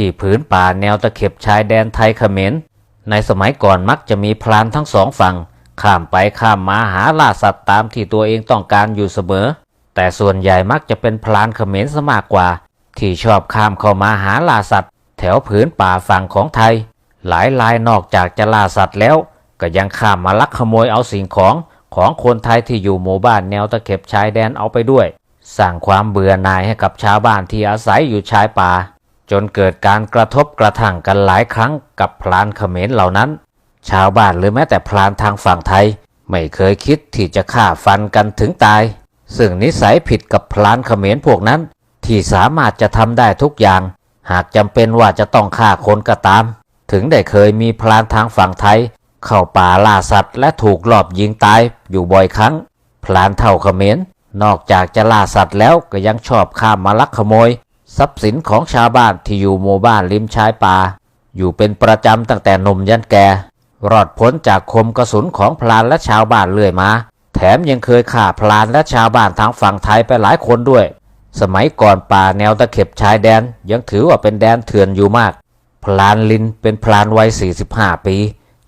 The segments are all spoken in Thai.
ที่ผืนป่าแนวตะเข็บชายแดนไทยเขมร ในสมัยก่อนมักจะมีพรานทั้งสองฝั่ง ข้ามไปข้ามมาหาล่าสัตว์ตามที่ตัวเองต้องการอยู่เสมอ แต่ส่วนใหญ่มักจะเป็นพรานเขมรซะมากกว่า ที่ชอบข้ามเข้ามาหาล่าสัตว์ แถวผืนป่าฝั่งของไทย หลายรายนอกจากจะล่าสัตว์แล้ว ก็ยังข้ามมาลักขโมยเอาสิ่งของของคนไทยที่อยู่หมู่บ้านแนวตะเข็บชายแดนเอาไปด้วยสร้างความเบื่อหน่ายให้กับชาวบ้านที่อาศัยอยู่ชายป่า จนเกิดการกระทบกระทั่งกันหลายครั้งกับพรานเขมรเหล่านั้น ชาวบ้านหรือแม้แต่พรานทางฝั่งไทย ไม่เคยคิดที่จะฆ่าฟันกันถึงตาย ซึ่งนิสัยผิดกับพรานเขมรพวกนั้น ที่สามารถจะทำได้ทุกอย่าง หากจำเป็นว่าจะต้องฆ่าคนก็ตาม ถึงได้เคยมีพรานทางฝั่งไทย เข้าป่าล่าสัตว์และถูกลอบยิงตายอยู่บ่อยครั้ง พลานเท่าเขมรนอกจากจะล่าสัตว์แล้วก็ยังชอบข้ามมาลักขโมย ทรัพย์สินของชาวบ้านที่อยู่หมู่บ้านริมชายป่า อยู่เป็นประจำตั้งแต่หนุ่มยันแก่รอดพ้นจากคมกระสุนของพลานและชาวบ้านเรื่อยมา แถมยังเคยฆ่าพลานและชาวบ้านทางฝั่งไทยไปหลายคนด้วย สมัยก่อนป่าแนวตะเข็บชายแดน ยังถือว่าเป็นแดนเถื่อนอยู่มาก พลานลินเป็นพลานวัย 45 ปี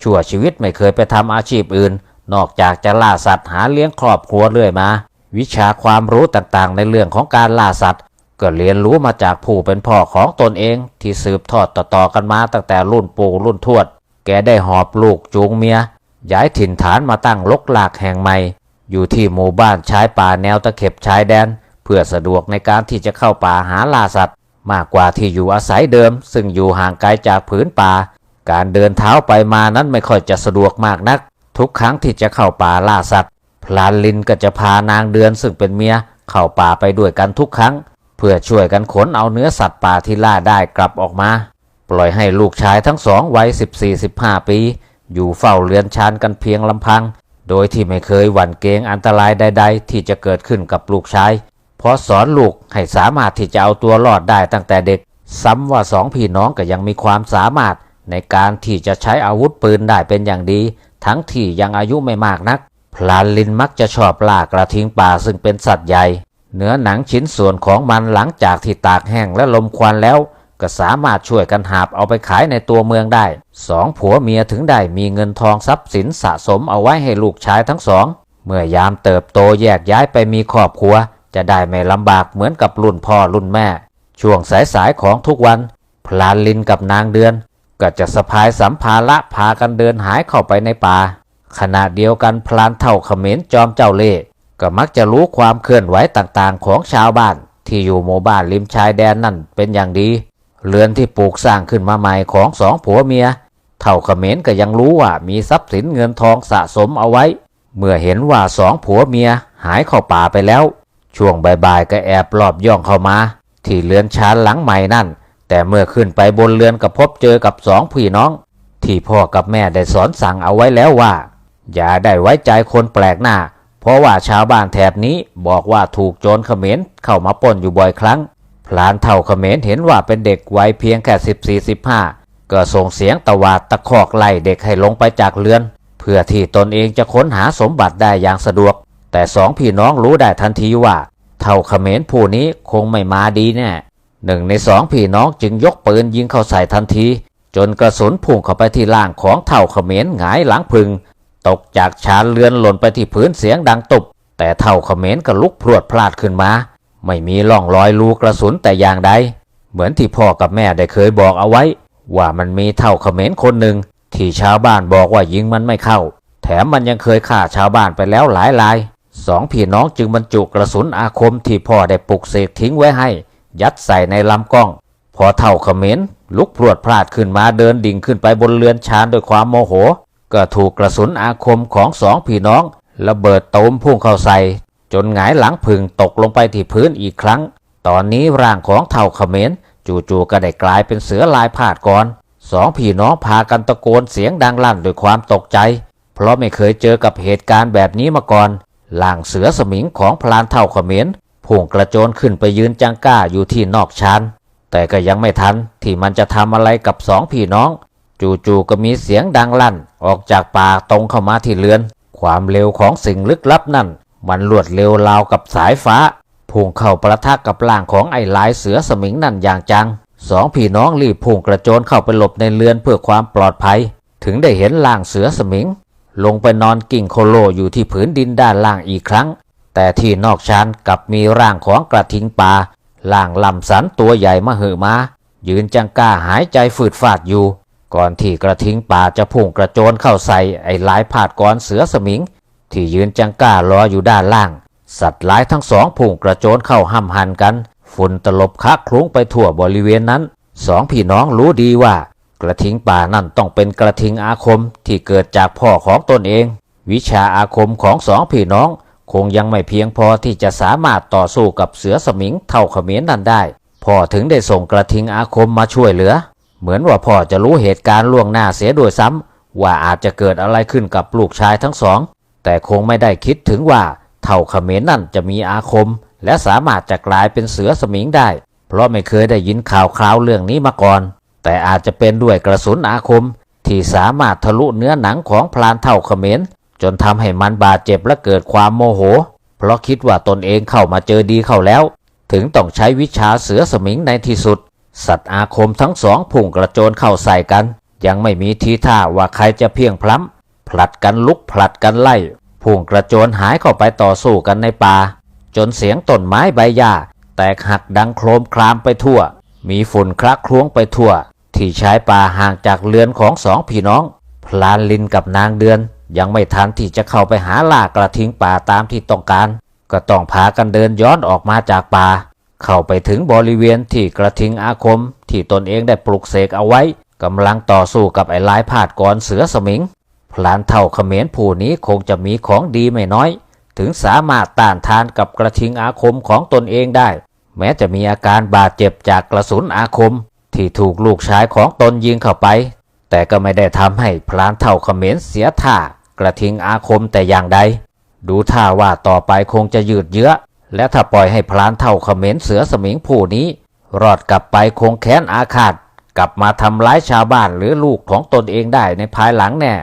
ชั่วชีวิตไม่เคยไปทำอาชีพอื่น นอกจากจะล่าสัตว์หาเลี้ยงครอบครัวเรื่อยมา วิชาความรู้ต่างๆ ในเรื่องของการล่าสัตว์ ก็เรียนรู้มาจากผู้เป็นพ่อของตนเองที่สืบทอดต่อๆกันมาตั้งแต่รุ่นปู่รุ่นทวด แกได้หอบลูกจูงเมีย ย้ายถิ่นฐานมาตั้งลกหลากแห่งใหม่ อยู่ที่หมู่บ้านชายป่าแนวตะเข็บชายแดน เพื่อสะดวกในการที่จะเข้าป่าหาล่าสัตว์ มากกว่าที่อยู่อาศัยเดิม ซึ่งอยู่ห่างไกลจากผืนป่า การเดินเท้าไปมานั้นไม่ค่อยจะสะดวกมากนัก ทุกครั้งที่จะเข้าป่าล่าสัตว์พลานลินก็จะพานางเดือนซึ่งเป็นเมียเข้าป่าไปด้วยกันทุกครั้ง พื่อช่วยกันขนเอาเนื้อสัตว์ป่าที่ล่าได้กลับออกมา ปล่อยให้ลูกชายทั้งสองวัย14-15 ปี อยู่เฝ้าเรือนชานกันเพียงลำพัง โดยที่ไม่เคยหวั่นเกรงอันตรายใด ๆ ที่จะเกิดขึ้นกับลูกชายเพราะสอนลูกให้สามารถที่จะเอาตัวรอดได้ตั้งแต่เด็ก ซ้ำว่าสองพี่น้องก็ยังมีความสามารถ ในการที่จะใช้อาวุธปืนได้เป็นอย่างดี ทั้งที่ยังอายุไม่มากนัก พลานลินมักจะชอบล่ากระทิงป่าซึ่งเป็นสัตว์ใหญ่ เนื้อหนังชิ้นส่วนของมันหลังจากที่ตากแห้งและลมควันแล้ว ก็สามารถช่วยกันหาบเอาไปขายในตัวเมืองได้สองผัวเมียถึงได้มีเงินทองทรัพย์สินสะสมเอาไว้ให้ลูกชายทั้งสอง เมื่อยามเติบโตแยกย้ายไปมีครอบครัว จะได้ไม่ลำบากเหมือนกับรุ่นพ่อรุ่นแม่ ช่วงสายๆของทุกวัน พลานลินกับนางเดือน ก็จะสะพายสัมภาระพากันเดินหายเข้าไปในป่าขณะเดียวกันพลานเท่าเขมรจอมเจ้าเล่ห์ ก็มักจะรู้ความเคลื่อนไหวต่างๆ ของชาวบ้านที่อยู่หมู่บ้านริมชายแดนนั่นเป็นอย่างดี เรือนที่ปลูกสร้างขึ้นมาใหม่ของสองผัวเมีย เท่าเขมรก็ยังรู้ว่ามีทรัพย์สินเงินทองสะสมเอาไว้ เมื่อเห็นว่าสองผัวเมียหายเข้าป่าไปแล้ว ช่วงบ่ายๆก็แอบลอบย่องเข้ามา ที่เรือนชานหลังใหม่นั่น แต่เมื่อขึ้นไปบนเรือนก็พบเจอกับสองพี่น้อง ที่พ่อกับแม่ได้สอนสั่งเอาไว้แล้วว่า อย่าได้ไว้ใจคนแปลกหน้า เพราะว่าชาวบ้านแถบนี้บอกว่าถูกโจรเขมรเข้ามาป้นอยู่บ่อยครั้ง พลานเท่าเขมรเห็นว่าเป็นเด็กวัยเพียงแค่สิบสี่สิบห้าก็ส่งเสียงตะวาดตะคอกไล่เด็กให้ลงไปจากเรือน เพื่อที่ตนเองจะค้นหาสมบัติได้อย่างสะดวก แต่สองพี่น้องรู้ได้ทันทีว่า เท่าเขมรผู้นี้คงไม่มาดีแน่หนึ่งในสองพี่น้องจึงยกปืนยิงเข้าใส่ทันที จนกระสุนพุ่งเข้าไปที่ล่างของเท่าเขมรหงายหลังพึง ตกจากชานเรือนหล่นไปที่พื้นเสียงดังตุบ แต่เท่าเขมรก็ลุกพรวดพลาดขึ้นมา ไม่มีร่องรอยรูกระสุนแต่อย่างใด เหมือนที่พ่อกับแม่ได้เคยบอกเอาไว้ ว่ามันมีเท่าเขมรคนหนึ่ง ที่ชาวบ้านบอกว่ายิงมันไม่เข้า แถมมันยังเคยฆ่าชาวบ้านไปแล้วหลายรายสองพี่น้องจึงบรรจุกระสุนอาคมที่พ่อได้ปลุกเสกทิ้งไว้ให้ ยัดใส่ในลำกล้อง พอเท่าเขมรลุกพรวดพลาดขึ้นมาเดินดิ่งขึ้นไปบนเรือนชานด้วยความโมโห ก็ถูกกระสุนอาคมของสองพี่น้อง ระเบิดตูมพุ่งเข้าใส่ จนหงายหลังพึงตกลงไปที่พื้นอีกครั้ง ตอนนี้ร่างของเท่าเขมรจู่ๆก็ได้กลายเป็นเสือลายพาดก่อนสองพี่น้องพากันตะโกนเสียงดังลั่นด้วยความตกใจ เพราะไม่เคยเจอกับเหตุการณ์แบบนี้มาก่อนล่างเสือสมิงของพลานเท่าเขมรพุ่งกระโจนขึ้นไปยืนจังก้าอยู่ที่นอกชานแต่ก็ยังไม่ทันที่มันจะทำอะไรกับสองพี่น้อง จู่ๆก็มีเสียงดังลั่น ออกจากป่าตรงเข้ามาที่เรือน ความเร็วของสิ่งลึกลับนั่น มันรวดเร็วราวกับสายฟ้าพุ่งเข้าประทะกับร่างของไอ้ลายเสือสมิงนั่นอย่างจังสองพี่น้องรีบพุ่งกระโจนเข้าไปหลบในเรือนเพื่อความปลอดภัย ถึงได้เห็นล่างเสือสมิง ลงไปนอนกิ่งโคโลอยู่ที่ผืนดินด้านล่างอีกครั้ง แต่ที่นอกชานกับมีร่างของกระทิงป่าล่างลำสันตัวใหญ่มาเหอมา ยืนจังก้าหายใจฝืดฟาดอยู่ ก่อนที่กระทิงป่าจะพุ่งกระโจนเข้าใส่ไอ้หลายผาดกรเสือสมิง ที่ยืนจังก้ารออยู่ด้านล่าง สัตว์ร้ายทั้งสองพุ่งกระโจนเข้าห้ำหันกัน ฝุ่นตลบคะคลุ้งไปทั่วบริเวณนั้น สองพี่น้องรู้ดีว่า กระทิงป่านั่นต้องเป็นกระทิงอาคมที่เกิดจากพ่อของตนเอง วิชาอาคมของสองพี่น้อง คงยังไม่เพียงพอที่จะสามารถต่อสู้กับเสือสมิงเท่าเขมรนั่นได้พ่อถึงได้ส่งกระทิงอาคมมาช่วยเหลือ เหมือนว่าพ่อจะรู้เหตุการณ์ล่วงหน้าเสียโดยซ้ำว่าอาจจะเกิดอะไรขึ้นกับลูกชายทั้งสอง แต่คงไม่ได้คิดถึงว่าเท่าเขมรนั่นจะมีอาคม และสามารถจะกลายเป็นเสือสมิงได้ เพราะไม่เคยได้ยินข่าวคราวเรื่องนี้มาก่อน แต่อาจจะเป็นด้วยกระสุนอาคม ที่สามารถทะลุเนื้อหนังของพลานเท่าเขมรจนทำให้มันบาดเจ็บและเกิดความโมโห เพราะคิดว่าตนเองเข้ามาเจอดีเข้าแล้ว ถึงต้องใช้วิชาเสือสมิงในที่สุด สัตว์อาคมทั้งสองพุ่งกระโจนเข้าใส่กัน ยังไม่มีทีท่าว่าใครจะเพียงพล้ำผลัดกันลุกผลัดกันไล่พุ่งกระโจนหายเข้าไปต่อสู้กันในป่า จนเสียงต้นไม้ใบหญ้า แตกหักดังโครมครามไปทั่ว มีฝุ่นคละคลุ้งไปทั่ว ที่ชายป่าห่างจากเรือนของสองพี่น้อง พลานลินกับนางเดือน ยังไม่ทันที่จะเข้าไปหาล่ากระทิงป่าตามที่ต้องการ ก็ต้องพากันเดินย้อนออกมาจากป่า เข้าไปถึงบริเวณที่กระทิงอาคม ที่ตนเองได้ปลุกเสกเอาไว้กำลังต่อสู้กับไอ้ลายพาดกรเสือสมิง พลานเท่าเขมรผู้นี้คงจะมีของดีไม่น้อย ถึงสามารถต้านทานกับกระทิงอาคมของตนเองได้ แม้จะมีอาการบาดเจ็บจากกระสุนอาคม ที่ถูกลูกชายของตนยิงเข้าไป แต่ก็ไม่ได้ทำให้พลานเท่าเขมรเสียท่ากระทิงอาคมแต่อย่างใดดูท่าว่าต่อไปคงจะยืดเยื้อ และถ้าปล่อยให้พลานเท่าเขมรเสือสมิงผู้นี้ รอดกลับไปคงแค้นอาฆาตกลับมาทำร้ายชาวบ้านหรือลูกของตนเองได้ในภายหลังแน่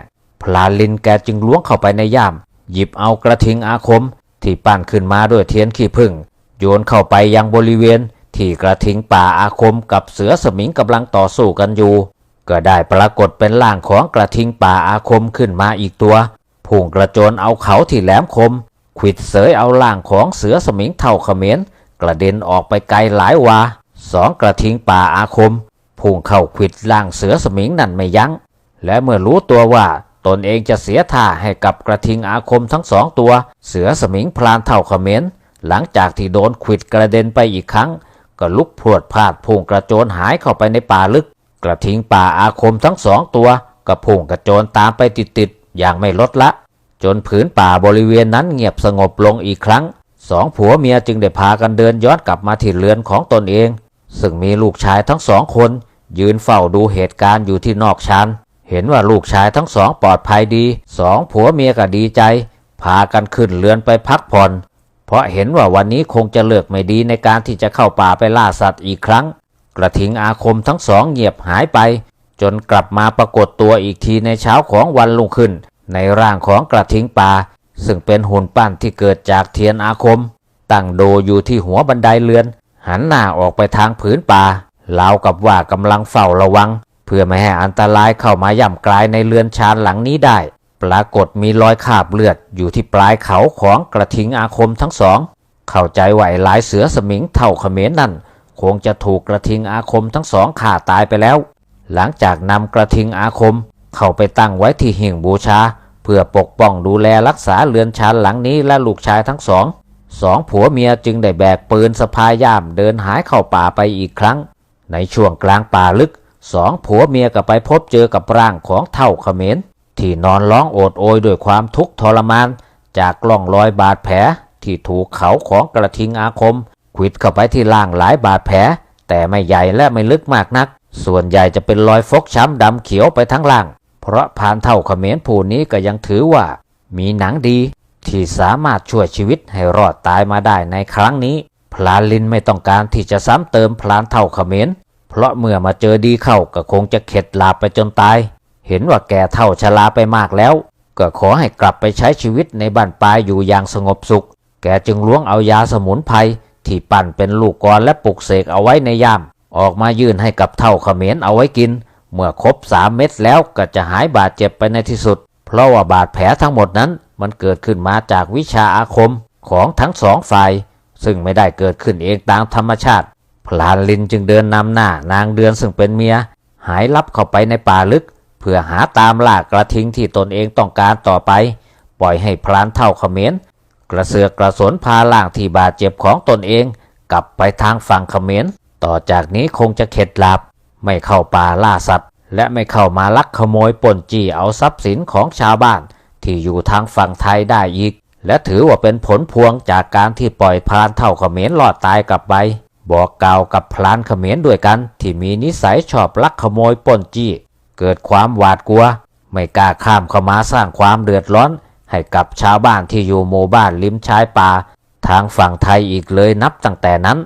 พลานลินแกจึงล้วงเข้าไปในย่าม หยิบเอากระทิงอาคม ที่ปั้นขึ้นมาด้วยเทียนขี้ผึ้งโยนเข้าไปยังบริเวณ ที่กระทิงป่าอาคมกับเสือสมิงกำลังต่อสู้กันอยู่ ก็ได้ปรากฏเป็นร่างของกระทิงป่าอาคมขึ้นมาอีกตัวพุ่งกระโจนเอาเขาที่แหลมคม ขิดเสยเอาล่างของเสือสมิงเท่าเขมรกระเด็นออกไปไกลหลายวาสองกระทิงป่าอาคมพุ่งเข้าขิดล่างเสือสมิงนั่นไม่ยัง้ง และเมื่อรู้ตัวว่าตนเองจะเสียท่าให้กับกระทิงอาคมทั้งสองตัว เสือสมิงพลานเท่าเขมรหลังจากที่โดนขิดกระเด็นไปอีกครั้ง ก็ลุกพรวดพลาดพุ่งกระโจนหายเข้าไปในป่าลึก กระทิงป่าอาคมทั้งสองตัวก็พุ่งกระโจนตามไปติดๆอย่างไม่ลดละ จนผืนป่าบริเวณนั้นเงียบสงบลงอีกครั้ง สองผัวเมียจึงได้พากันเดินย้อนกลับมาที่เรือนของตนเอง ซึ่งมีลูกชายทั้งสองคน ยืนเฝ้าดูเหตุการณ์อยู่ที่นอกชานเห็นว่าลูกชายทั้งสองปลอดภัยดีสองผัวเมียก็ดีใจ พากันขึ้นเรือนไปพักผ่อน เพราะเห็นว่าวันนี้คงจะเลือกไม่ดีในการที่จะเข้าป่าไปล่าสัตว์อีกครั้ง กระทิงอาคมทั้งสองเงียบหายไป จนกลับมาปรากฏตัวอีกทีในเช้าของวันรุ่งขึ้น ในร่างของกระทิงป่า ซึ่งเป็นหุ่นปั้นที่เกิดจากเทียนอาคม ตั้งโดอยู่ที่หัวบันไดเรือน หันหน้าออกไปทางผืนป่าราวกับว่ากำลังเฝ้าระวัง เพื่อไม่ให้อันตรายเข้ามาย่ำกลายในเรือนชานหลังนี้ได้ ปรากฏมีรอยคาบเลือดอยู่ที่ปลายเขาของกระทิงอาคมทั้งสอง เข้าใจว่าไอ้ลายเสือสมิงเท่าเขมรนั่น คงจะถูกกระทิงอาคมทั้งสองฆ่าตายไปแล้ว หลังจากนำกระทิงอาคมเข้าไปตั้งไว้ที่หิ่งบูชา พื่อปกป้องดูแลรักษาเรือนชานหลังนี้และลูกชายทั้งสอง สองผัวเมียจึงได้แบกปืนสะพายย่ามเดินหายเข้าป่าไปอีกครั้ง ในช่วงกลางป่าลึก สองผัวเมียก็ไปพบเจอกับร่างของเท่าเขมรที่นอนร้องโอดโอยด้วยความทุกข์ทรมาน จากล่องรอยบาดแผลที่ถูกเขาของกระทิงอาคมขวิดเข้าไปที่ล่างหลายบาดแผล แต่ไม่ใหญ่และไม่ลึกมากนัก ส่วนใหญ่จะเป็นรอยฟกช้ำดำเขียวไปทั้งล่าง เพราะพรานเท่าเขมรผู้นี้ก็ยังถือว่า มีหนังดี ที่สามารถช่วยชีวิตให้รอดตายมาได้ในครั้งนี้ พลานลินไม่ต้องการที่จะซ้ำเติมพลานเท่าเขมรเพราะเมื่อมาเจอดีเข้าก็คงจะเข็ดหลาบไปจนตาย เห็นว่าแกเท่าชราไปมากแล้ว ก็ขอให้กลับไปใช้ชีวิตในบ้านปลายอยู่อย่างสงบสุข แกจึงล้วงเอายาสมุนไพรที่ปั่นเป็นลูกกรและปลุกเสกเอาไว้ในย่าม ออกมายื่นให้กับเท่าเขมรเอาไว้กิน เมื่อครบสามเม็ดแล้วก็จะหายบาดเจ็บไปในที่สุด เพราะว่าบาดแผลทั้งหมดนั้น มันเกิดขึ้นมาจากวิชาอาคมของทั้งสองฝ่าย ซึ่งไม่ได้เกิดขึ้นเองตามธรรมชาติ พลานลินจึงเดินนำหน้านางเดือนซึ่งเป็นเมีย หายลับเข้าไปในป่าลึก เพื่อหาตามล่ากระทิงที่ตนเองต้องการต่อไป ปล่อยให้พลานเท่าเขมรกระเสือกกระสนพาล่างที่บาดเจ็บของตนเอง กลับไปทางฝั่งเขมรต่อจากนี้คงจะเข็ดหลับ ไม่เข้าป่าล่าสัตว์ และไม่เข้ามาลักขโมยปนจี้เอาทรัพย์สินของชาวบ้าน ที่อยู่ทางฝั่งไทยได้อีก และถือว่าเป็นผลพวงจากการที่ปล่อยพรานเท่าเขมรรอดตายกลับไป บอกกล่าวกับพรานเขมรด้วยกัน ที่มีนิสัยชอบลักขโมยปนจี้ เกิดความหวาดกลัว ไม่กล้าข้ามเข้ามาสร้างความเดือดร้อน ให้กับชาวบ้านที่อยู่หมู่บ้านริมชายป่า ทางฝั่งไทยอีกเลยนับตั้งแต่นั้น